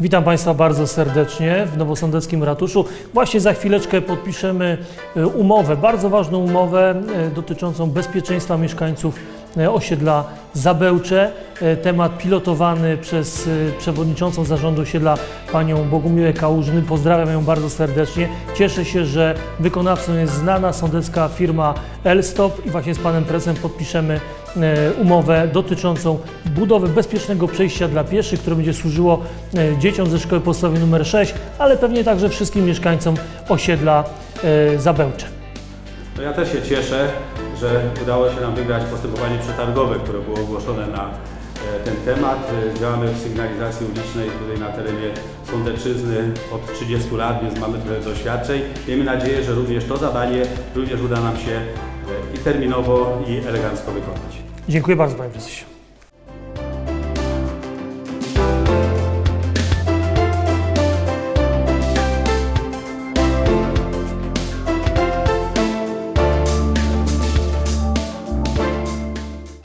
Witam Państwa bardzo serdecznie w Nowosądeckim Ratuszu. Właśnie za chwileczkę podpiszemy e, umowę, bardzo ważną umowę e, dotyczącą bezpieczeństwa mieszkańców osiedla Zabełcze. E, Temat pilotowany przez e, przewodniczącą zarządu osiedla panią Bogumiłę Kałużny. Pozdrawiam ją bardzo serdecznie. Cieszę się, że wykonawcą jest znana sądecka firma Elstop i właśnie z panem prezesem podpiszemy e, umowę dotyczącą budowy bezpiecznego przejścia dla pieszych, które będzie służyło e, dzieciom ze szkoły podstawowej nr 6, ale pewnie także wszystkim mieszkańcom osiedla e, Zabełcze. No ja też się cieszę, że udało się nam wygrać postępowanie przetargowe, które było ogłoszone na e, ten temat. E, Działamy w sygnalizacji ulicznej tutaj na terenie Sądeczyzny od 30 lat, więc mamy trochę doświadczeń. Miejmy nadzieję, że również to zadanie również uda nam się e, i terminowo, i elegancko wykonać. Dziękuję bardzo panie prezesie.